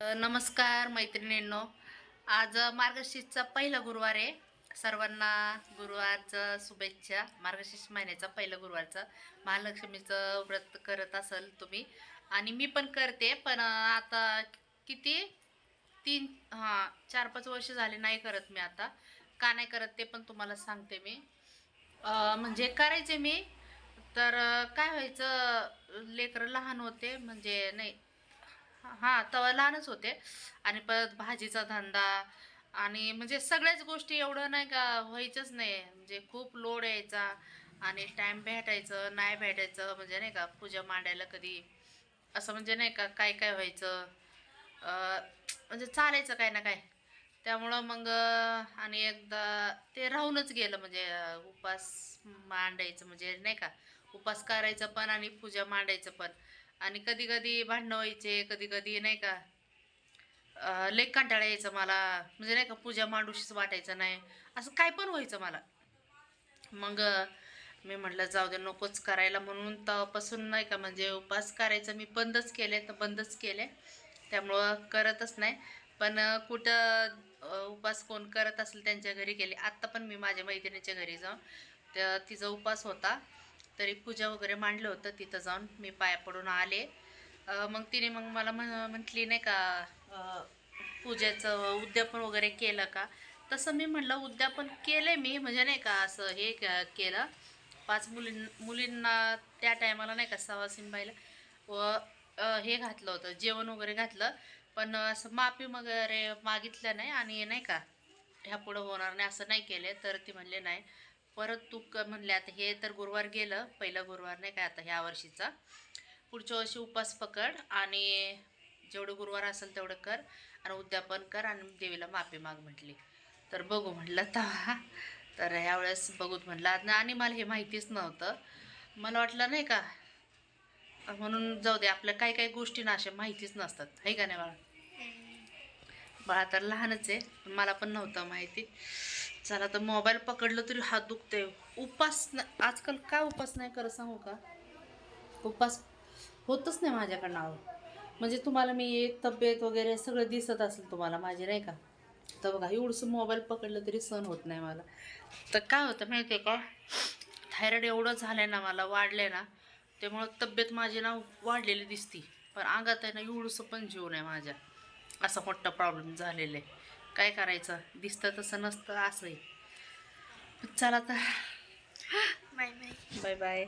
नमस्कार मैत्रिणींनो. आज मार्गशीर्षचा पहिला गुरुवार आहे. सर्वांना गुरुवारचं शुभेच्छा. मार्गशीर्ष महिन्याचा पहिला गुरुवारचा महालक्ष्मीचं व्रत करत असाल तुम्ही. आणि मी पण करते पण आता किती? तीन हां चार पाच वर्ष झाले नाही करत मी आता. का नाही करत ते पण तुम्हाला सांगते मी. म्हणजे करायचे मी. तर काय व्हायचं? लेकरं लहान होते म्हणजे नाही हां तेव्हा लहानच होते. आणि परत भाजीचा धंदा आणि म्हणजे सगळ्याच गोष्टी एवढं नाही का व्हायचंच नाही. म्हणजे खूप लोड यायचा आणि टाईम भेटायचं नाही भेटायचं म्हणजे नाही का पूजा मांडायला कधी. असं म्हणजे नाही का काय काय व्हायचं. म्हणजे चालायचं काय ना काय त्यामुळं मग आणि एकदा ते राहूनच गेलं म्हणजे उपास मांडायचं म्हणजे नाही का. उपास करायचं पण आणि पूजा मांडायचं पण. आणि कधी कधी भांडणं व्हायचे कधी कधी नाही का लई कंटाळा यायचं मला. म्हणजे नाही का पूजा मांडूशीच वाटायचं नाही. असं काय पण व्हायचं मला. मग मी म्हटलं जाऊ दे नकोच करायला. म्हणून तेव्हापासून नाही का म्हणजे उपास करायचं मी बंदच केले तर बंदच केले. त्यामुळं करतच नाही. पण कुठं उपास कोण करत असेल त्यांच्या घरी गेले. आत्ता पण मी माझ्या मैत्रिणीच्या घरी जाऊन त्या तिचा उपास होता. तरी पूजा वगैरे मांडलं होतं तिथं जाऊन मी पाया पडून आले. मग तिने मग मला म्हटली नाही का पूजेचं उद्यापन वगैरे केलं का? तसं मी म्हटलं उद्यापन केले मी. म्हणजे नाही का असं हे क- केलं. पाच मुलीं मुलींना त्या टायमाला नाही का सवासिंबाईला व हे घातलं होतं जेवण वगैरे घातलं. पण असं माफी वगैरे मागितलं नाही आणि नाही का ह्या पुढं होणार नाही असं नाही केले तर ती म्हणले नाही परत तू क म्हणले आता हे तर गुरुवार गेलं पहिला गुरुवार नाही काय आता ह्या वर्षीचा. पुढच्या वर्षी उपास पकड आणि जेवढं गुरुवार असेल तेवढं कर आणि उद्यापन कर आणि देवीला माफी माग म्हटली. तर बघू म्हटलं तर तर ह्यावेळेस बघूत म्हटलं. आणि आणि मला हे माहितीच नव्हतं. मला वाटलं नाही का म्हणून जाऊ दे आपल्या काही काही गोष्टी ना अशा माहितीच नसतात. आहे का नाही बाळा? बाळा तर लहानच आहे मला पण नव्हतं माहिती. चला तर मोबाईल पकडलं तरी हात दुखते उपास आजकाल काय उपास नाही करत सांगू का? उपास होतच नाही माझ्याकडनं आहो म्हणजे तुम्हाला मी एक तब्येत वगैरे सगळं दिसत असेल तुम्हाला माझी नाही का? तर बघा एवढंसं मोबाईल पकडलं तरी सण होत नाही मला. तर काय होतं माहिती आहे का? थायरॉइड एवढं झालं आहे ना मला वाढलं आहे ना त्यामुळं तब्येत माझी ना वाढलेली दिसती. पण अंगात आहे ना एवढंसं पण जीव नाही माझ्या. असा मोठा प्रॉब्लेम झालेला आहे. काय करायचं? दिसतं तसं नसतं असंही. चला तर. Bye bye. Bye bye.